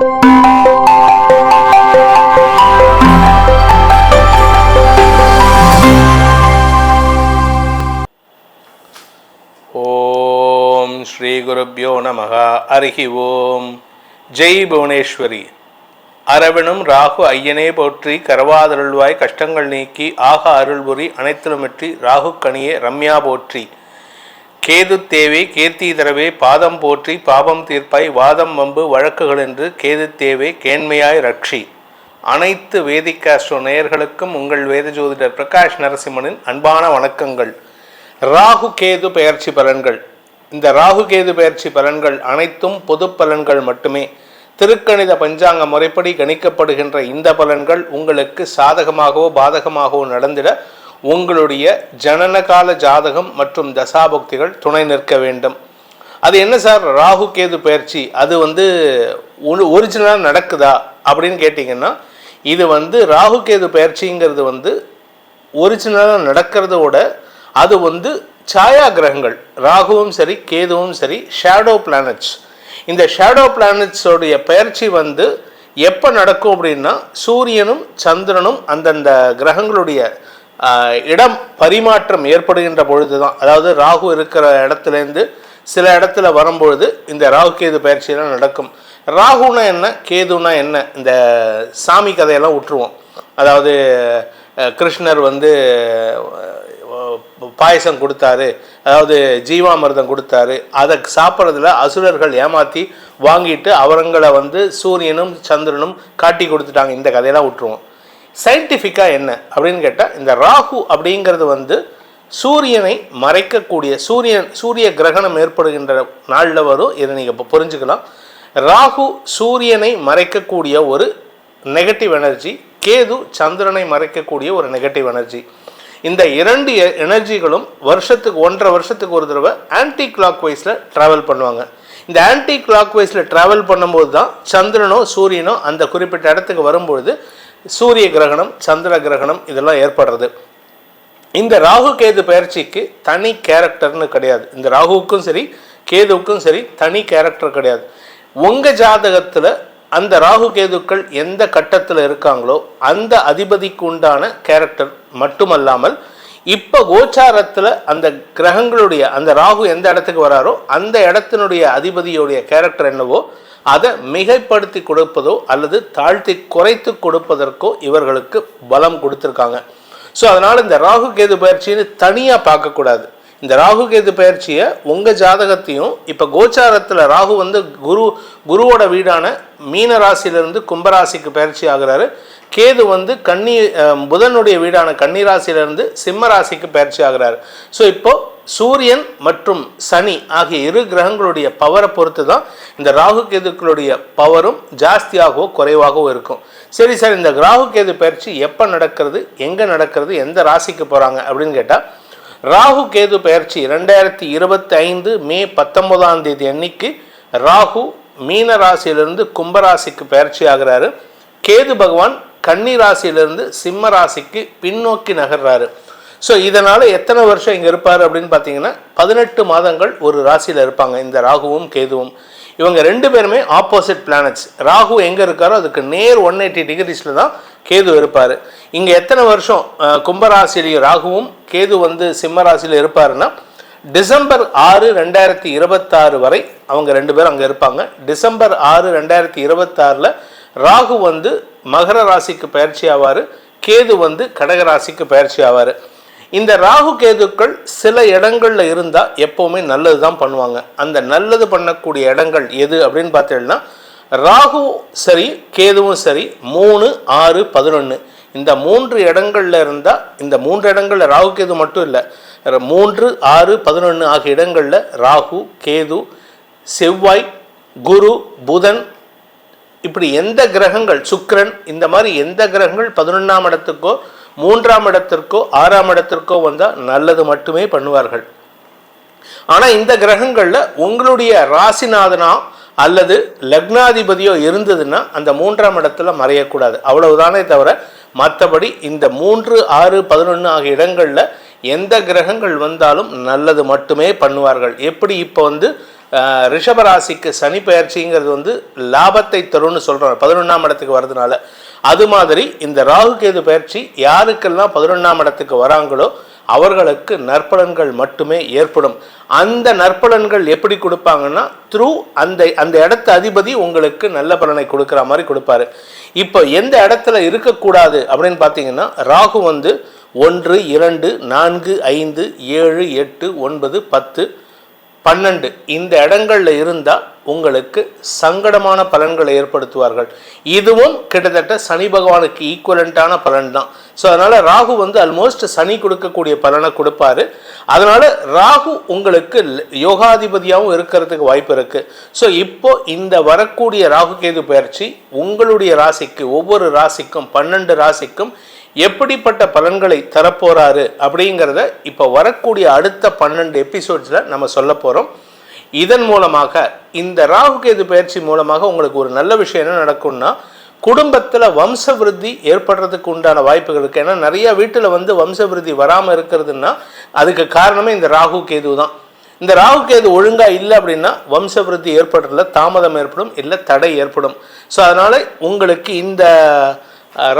ஓம் ஸ்ரீ குருப்யோ நமக. அருகி ஓம். ஜெய் புவனேஸ்வரி. அரவணும் ராகு ஐயனே போற்றி கரவாதருள்வாய் கஷ்டங்கள் நீக்கி ஆக அருள்புரி அனைத்திலுமிற்றி ராகு கணியே ரம்யா போற்றி. கேது தேவே கீர்த்தி தரவே பாதம் போற்றி பாபம் தீர்ப்பாய் வாதம் வம்பு வழக்குகள் என்று கேது தேவே கேண்மையாய் ரட்சி. அனைத்து வேதிகாஸ்ட்ரோ நேயர்களுக்கும் உங்கள் வேத ஜோதிடர் பிரகாஷ் நரசிம்மனின் அன்பான வணக்கங்கள். ராகு கேது பெயர்ச்சி பலன்கள். இந்த ராகு கேது பெயர்ச்சி பலன்கள் அனைத்தும் பொது பலன்கள் மட்டுமே. திருக்கணித பஞ்சாங்க முறைப்படி கணிக்கப்படுகின்ற இந்த பலன்கள் உங்களுக்கு சாதகமாகவோ பாதகமாகவோ நடந்திட உங்களுடைய ஜனனகால ஜாதகம் மற்றும் தசாபக்திகள் துணை நிற்க வேண்டும். அது என்ன சார்? ராகு கேது பயிற்சி. அது வந்து ஒரிஜினலாக நடக்குதா அப்படின்னு கேட்டிங்கன்னா இது வந்து ராகு கேது பயிற்சிங்கிறது வந்து ஒரிஜினலாக நடக்கிறதோட அது வந்து சாயா கிரகங்கள் ராகுவும் சரி கேதுவும் சரி ஷேடோ பிளானட்ஸ் இந்த ஷேடோ பிளானட்ஸோடைய பயிற்சி வந்து எப்போ நடக்கும் அப்படின்னா சூரியனும் சந்திரனும் அந்தந்த கிரகங்களுடைய இடம் பரிமாற்றம் ஏற்படுகின்ற பொழுது தான் அதாவது ராகு இருக்கிற இடத்துலேருந்து சில இடத்துல வரும்பொழுது இந்த ராகு கேது பயிற்சியெல்லாம் நடக்கும். ராகுனா என்ன? கேதுனா என்ன? இந்த சாமி கதையெல்லாம் விட்டுருவோம் அதாவது கிருஷ்ணர் வந்து பாயசம் கொடுத்தாரு. அதாவது ஜீவாமிர்தம் கொடுத்தாரு. அதை சாப்பிட்றதுல அசுரர்கள் ஏமாற்றி வாங்கிட்டு அவரங்களை வந்து சூரியனும் சந்திரனும் காட்டி கொடுத்துட்டாங்க. இந்த கதையெல்லாம் விட்டுருவோம் சயின்டிஃபிக்காக என்ன? அப்படின்னு கேட்டால் இந்த ராகு அப்படிங்கிறது வந்து சூரியனை மறைக்கக்கூடிய சூரியன் சூரிய கிரகணம் ஏற்படுகின்ற நாளில் வரும். இதை நீங்கள் இப்போ புரிஞ்சுக்கலாம். ராகு சூரியனை மறைக்கக்கூடிய ஒரு நெகட்டிவ் எனர்ஜி கேது சந்திரனை மறைக்கக்கூடிய ஒரு நெகட்டிவ் எனர்ஜி இந்த இரண்டு எனர்ஜிகளும் வருஷத்துக்கு ஒன்றரை வருஷத்துக்கு ஒரு தடவை ஆன்டி கிளாக் வைஸில் ட்ராவல் பண்ணுவாங்க. இந்த ஆன்டி கிளாக் வைஸில் ட்ராவல் பண்ணும்போது தான் சந்திரனோ சூரியனோ அந்த குறிப்பிட்ட இடத்துக்கு வரும்பொழுது சூரிய கிரகணம் சந்திர கிரகணம் இதெல்லாம் ஏற்படுறது. இந்த ராகு கேது பயிற்சிக்கு தனி கேரக்டர்னு கிடையாது. இந்த ராகுவுக்கும் சரி கேதுவுக்கும் சரி தனி கேரக்டர் கிடையாது. உங்கள் ஜாதகத்தில் அந்த ராகு கேதுக்கள் எந்த கட்டத்தில் இருக்காங்களோ அந்த அதிபதிக்கு உண்டான கேரக்டர் மட்டுமல்லாமல் இப்போ கோச்சாரத்தில் அந்த கிரகங்களுடைய அந்த ராகு எந்த இடத்துக்கு வராரோ அந்த இடத்தினுடைய அதிபதியுடைய கேரக்டர் என்னவோ அதை மிகைப்படுத்தி கொடுப்பதோ அல்லது தாழ்த்தி குறைத்து கொடுப்பதற்கோ இவர்களுக்கு பலம் கொடுத்துருக்காங்க. ஸோ அதனால் இந்த ராகு கேது பயிற்சின்னு தனியாக பார்க்கக்கூடாது இந்த ராகு கேது பயிற்சியை உங்கள் ஜாதகத்தையும் இப்போ கோச்சாரத்தில் ராகு வந்து குரு குருவோட வீடான மீன ராசியிலிருந்து கும்பராசிக்கு பயிற்சி ஆகிறாரு. கேது வந்து கன்னி புதனுடைய வீடான கன்னிராசியிலிருந்து சிம்ம ராசிக்கு பயிற்சி ஆகிறாரு. ஸோ இப்போது சூரியன் மற்றும் சனி ஆகிய இரு கிரகங்களுடைய பவரை பொறுத்து தான் இந்த ராகு கேதுக்களுடைய பவரும் ஜாஸ்தியாகவோ குறைவாகவோ இருக்கும். சரி சார் இந்த ராகு கேது பயிற்சி எப்போ நடக்கிறது எங்கே நடக்கிறது எந்த ராசிக்கு போகிறாங்க அப்படின்னு கேட்டால் ராகு கேது பயிற்சி ரெண்டாயிரத்தி இருபத்தி ஐந்து மே பத்தொன்பதாம் தேதி அன்னைக்கு ராகு மீன ராசியிலிருந்து கும்பராசிக்கு பயிற்சி ஆகிறாரு. கேது பகவான் கன்னி ராசியிலிருந்து சிம்ம ராசிக்கு பின்னோக்கி நகர்றாரு. ஸோ இதனால் எத்தனை வருஷம் இங்கே இருப்பார் அப்படின்னு பார்த்தீங்கன்னா பதினெட்டு மாதங்கள் ஒரு ராசியில் இருப்பாங்க இந்த ராகுவும் கேதுவும். இவங்க ரெண்டு பேருமே ஆப்போசிட் பிளானட்ஸ் ராகு எங்கே இருக்காரோ அதுக்கு நேர் ஒன் எயிட்டி டிகிரிஸில் தான் கேது இருப்பார். இங்கே எத்தனை வருஷம் கும்பராசிலையும் ராகுவும் கேது வந்து சிம்ம ராசியில் இருப்பாருன்னா டிசம்பர் ஆறு ரெண்டாயிரத்தி இருபத்தாறு வரை அவங்க ரெண்டு பேரும் அங்கே இருப்பாங்க. டிசம்பர் ஆறு ரெண்டாயிரத்தி இருபத்தாறில் ராகு வந்து மகர ராசிக்கு பயிற்சி ஆவார் கேது வந்து கடக ராசிக்கு பயிற்சி ஆவார். இந்த ராகு கேதுக்கள் சில இடங்களில் இருந்தால் எப்போவுமே நல்லது தான் பண்ணுவாங்க. அந்த நல்லது பண்ணக்கூடிய இடங்கள் எது அப்படின்னு பார்த்தீங்கன்னா ராகு சரி கேதுவும் சரி மூணு ஆறு பதினொன்று இந்த மூன்று இடங்களில் இருந்தால் இந்த மூன்று இடங்களில் ராகு கேது மட்டும் இல்லை. மூன்று ஆறு பதினொன்று ஆகிய இடங்களில் ராகு கேது செவ்வாய் குரு புதன் இப்படி எந்த கிரகங்கள் சுக்கரன் இந்த மாதிரி எந்த கிரகங்கள் பதினொன்றாம் இடத்துக்கோ மூன்றாம் இடத்திற்கோ ஆறாம் இடத்திற்கோ வந்தால் நல்லது மட்டுமே பண்ணுவார்கள். ஆனால் இந்த கிரகங்களில் உங்களுடைய ராசிநாதனா அல்லது லக்னாதிபதியோ இருந்ததுன்னா அந்த மூன்றாம் இடத்துல மறையக்கூடாது. அவ்வளவுதானே தவிர மற்றபடி இந்த மூன்று ஆறு பதினொன்று ஆகிய இடங்களில் எந்த கிரகங்கள் வந்தாலும் நல்லது மட்டுமே பண்ணுவார்கள். எப்படி இப்போ வந்து ரிஷபராசிக்கு சனி பயிற்சிங்கிறது வந்து லாபத்தை தரும்னு சொல்கிறாங்க பதினொன்றாம் இடத்துக்கு வர்றதுனால. அது மாதிரி இந்த ராகு கேது பயிற்சி யாருக்கெல்லாம் பதினொன்றாம் இடத்துக்கு வராங்களோ அவர்களுக்கு நற்பலன்கள் மட்டுமே ஏற்படும். அந்த நற்பலன்கள் எப்படி கொடுப்பாங்கன்னா த்ரூ அந்த அந்த இடத்த அதிபதி உங்களுக்கு நல்ல பலனை கொடுக்குற மாதிரி கொடுப்பாரு. இப்போ எந்த இடத்துல இருக்கக்கூடாது அப்படின்னு பார்த்தீங்கன்னா ராகு வந்து ஒன்று இரண்டு நான்கு ஐந்து ஏழு எட்டு ஒன்பது பத்து பன்னெண்டு. இந்த இடங்கள்ல இருந்தால் உங்களுக்கு சங்கடமான பலன்களை ஏற்படுத்துவார்கள். இதுவும் கிட்டத்தட்ட சனி பகவானுக்கு ஈக்குவலண்ட்டான பலன் தான் ஸோ அதனால் ராகு வந்து ஆல்மோஸ்ட் சனி கொடுக்கக்கூடிய பலனை கொடுப்பாரு. அதனால் ராகு உங்களுக்கு யோகாதிபதியாகவும் இருக்கிறதுக்கு வாய்ப்பு இருக்குது ஸோ இப்போ இந்த வரக்கூடிய ராகு கேது பயிற்சி உங்களுடைய ராசிக்கு ஒவ்வொரு ராசிக்கும் பன்னெண்டு ராசிக்கும் எப்படிப்பட்ட பலன்களை தரப்போகிறாரு அப்படிங்கிறத இப்போ வரக்கூடிய அடுத்த பன்னெண்டு எபிசோட்ஸில் நம்ம சொல்ல போகிறோம் இதன் மூலமாக இந்த ராகு கேது பயிற்சி மூலமாக உங்களுக்கு ஒரு நல்ல விஷயம் என்ன நடக்கும்னா குடும்பத்தில் வம்ச விருத்தி ஏற்படுறதுக்கு உண்டான வாய்ப்புகள் இருக்குது ஏன்னா நிறைய வீட்டில் வந்து வம்ச விருத்தி வராமல் இருக்கிறதுன்னா அதுக்கு காரணமே இந்த ராகு கேது தான். இந்த ராகு கேது ஒழுங்காக இல்லை அப்படின்னா வம்ச விருத்தி ஏற்படுறதுல தாமதம் ஏற்படும் இல்லை தடை ஏற்படும். ஸோ அதனால் உங்களுக்கு இந்த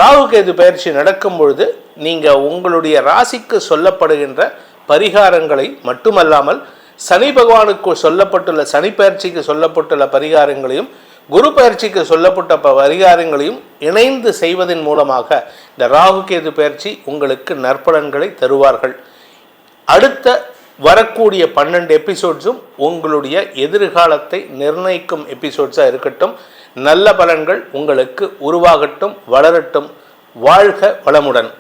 ராகு கேது பயிற்சி நடக்கும் பொழுது நீங்கள் உங்களுடைய ராசிக்கு சொல்லப்படுகின்ற பரிகாரங்களை மட்டுமல்லாமல் சனி பகவானுக்கு சொல்லப்பட்டுள்ள சனி பயிற்சிக்கு சொல்லப்பட்டுள்ள பரிகாரங்களையும் குரு பயிற்சிக்கு சொல்லப்பட்ட பரிகாரங்களையும் இணைந்து செய்வதன் மூலமாக இந்த ராகு கேது பயிற்சி உங்களுக்கு நற்பலன்களை தருவார்கள். அடுத்த வரக்கூடிய பன்னெண்டு எபிசோட்ஸும் உங்களுடைய எதிர்காலத்தை நிர்ணயிக்கும் எபிசோட்ஸாக இருக்கட்டும். நல்ல பலன்கள் உங்களுக்கு உருவாகட்டும் வளரட்டும். வாழ்க வளமுடன்.